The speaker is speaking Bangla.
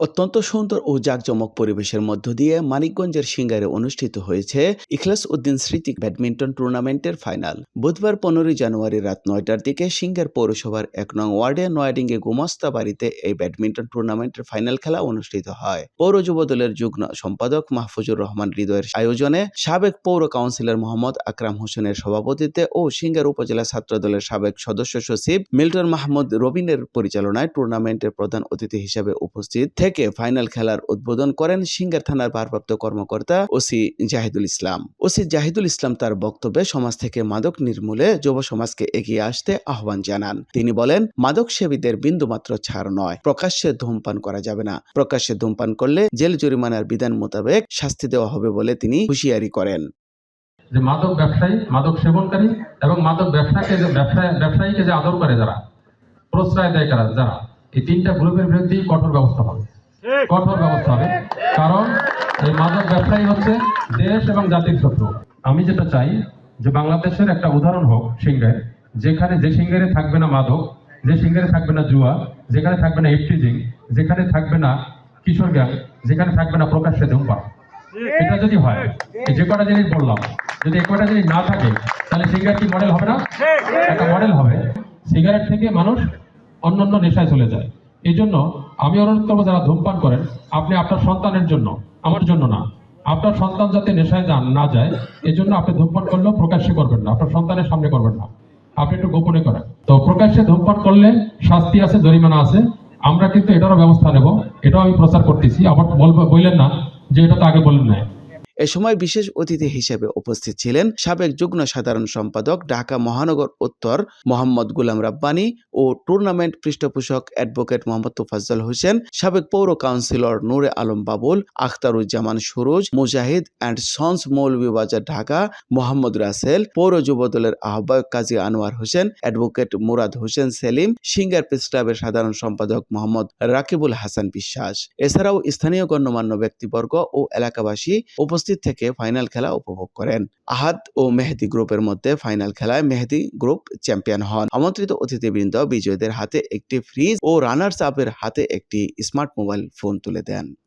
অত্যন্ত সুন্দর ও জাঁকজমক পরিবেশের মধ্য দিয়ে মানিকগঞ্জের সিঙ্গারে অনুষ্ঠিত হয়েছে ইখলাস উদ্দিন স্মৃতি ব্যাডমিন্টন টুর্নামেন্টের ফাইনাল। বুধবার পনেরোই জানুয়ারি রাত নয়টার দিকে সিঙ্গার পৌরসভার এক নং ওয়ার্ডে নয়াডিঙ্গে গুমস্তা বাড়িতে এই ব্যাডমিন্টন টুর্নামেন্টের ফাইনাল খেলা অনুষ্ঠিত হয়। পৌর যুব দলের যুগ্ম সম্পাদক মাহফুজুর রহমান হৃদয়ের আয়োজনে সাবেক পৌর কাউন্সিলর মোহাম্মদ আকরাম হোসেনের সভাপতিত্বে ও সিঙ্গার উপজেলা ছাত্র দলের সাবেক সদস্য সচিব মিল্টন মাহমুদ রবিনের পরিচালনায় টুর্নামেন্টের প্রধান অতিথি হিসেবে উপস্থিত থেকে ফাইনাল খেলার উদ্বোধন করেন সিঙ্গার থানার ভারপ্রাপ্ত কর্মকর্তা ওসি জাহিদুল ইসলাম। ওসি জাহিদুল ইসলাম তার বক্তব্যে সমাজ থেকে মাদক নির্মূলে যুব সমাজকে এগিয়ে আসতে আহ্বান জানান। তিনি বলেন, মাদক সেবীদের বিন্দুমাত্র ছাড় নয়, প্রকাশ্যে ধূমপান করা যাবে না। প্রকাশ্যে ধূমপান করলে জেল জরিমানার বিধান মোতাবেক শাস্তি দেওয়া হবে বলে তিনি হুঁশিয়ারি করেন। যে মাদক ব্যবসায়ী, মাদক সেবনকারী এবং মাদক ব্যবসাকে যে ব্যবসায় ব্যবসায়ীকে যে আদর করে যারা, প্রশ্রয় দেয় যারা, এই তিনটা গ্রুপের বিরুদ্ধেই কঠোর ব্যবস্থা হবে। কঠোর ব্যবস্থা হবে। কারণ এই মাদক ব্যবসায়ী হচ্ছে দেশ এবং জাতির শত্রু। আমি যেটা চাই যে বাংলাদেশের একটা উদাহরণ হোক সিঙ্গার যেখানে যে সিঙ্গারে থাকবে না মাদক যে সিঙ্গারে থাকবে না জুয়া যেখানে থাকবে না ইফটিজিং যেখানে থাকবে না কিশোর গ্যাং যেখানে থাকবে না প্রকাশ্যে ধূমপান। এটা যদি হয় যে কটা জিনিস বললাম যদি এই কটা জিনিস না থাকে তাহলে সিগারেট কি মডেল হবে না? একটা মডেল হবে সিগারেট থেকে মানুষ অন্যান্য নেশায় চলে যায়। এই জন্য আমি অনুরোধ যারা ধূমপান করেন, আপনি আপনার সন্তানের জন্য, আমার জন্য না। আপনার সন্তান যাতে নেশায় যান না যায় এই জন্য আপনি ধূমপান করলেও প্রকাশ্যে করবেন না, আপনার সন্তানের সামনে করবেন না। আপনি একটু গোপনে করেন। তো প্রকাশ্যে ধূমপান করলে শাস্তি আছে, জরিমানা আছে, আমরা কিন্তু এটারও ব্যবস্থা নেব, এটাও আমি প্রচার করতেছি। আবার বলব বললেন না যে এটা তো আগে বললেন না। এ সময় বিশেষ অতিথি হিসেবে উপস্থিত ছিলেন সাবেক যুগ্ম সাধারণ সম্পাদক ঢাকা মহানগর উত্তর মোহাম্মদ গুলাম রাব্বানি ও টুর্নামেন্ট পৃষ্ঠপোষক অ্যাডভোকেট মোহাম্মদ তোফাজ্জল হোসেন, সাবেক পৌর councillor Nure Alam Babul, Akhtaruzzaman Suruj, Mujahid and sons Moulvibazar Dhaka, Mohammad Rasel, পৌর যুব দলের আহ্বায়ক কাজী আনোয়ার হোসেন, অ্যাডভোকেট মুরাদ হোসেন সেলিম, সিঙ্গার প্রেস ক্লাবের সাধারণ সম্পাদক মোহাম্মদ রাকিবুল হাসান বিশ্বাস। এছাড়াও স্থানীয় গণ্যমান্য ব্যক্তিবর্গ ও এলাকাবাসী উপস্থিত থেকে ফাইনাল খেলা উপভোগ করেন। আহাদ ও মেহেদি গ্রুপের মধ্যে ফাইনাল খেলায় মেহেদি গ্রুপ চ্যাম্পিয়ন হন। আমন্ত্রিত অতিথিবৃন্দ বিজয়ীদের হাতে একটি ফ্রিজ ও রানার্স আপের হাতে একটি স্মার্ট মোবাইল ফোন তুলে দেন।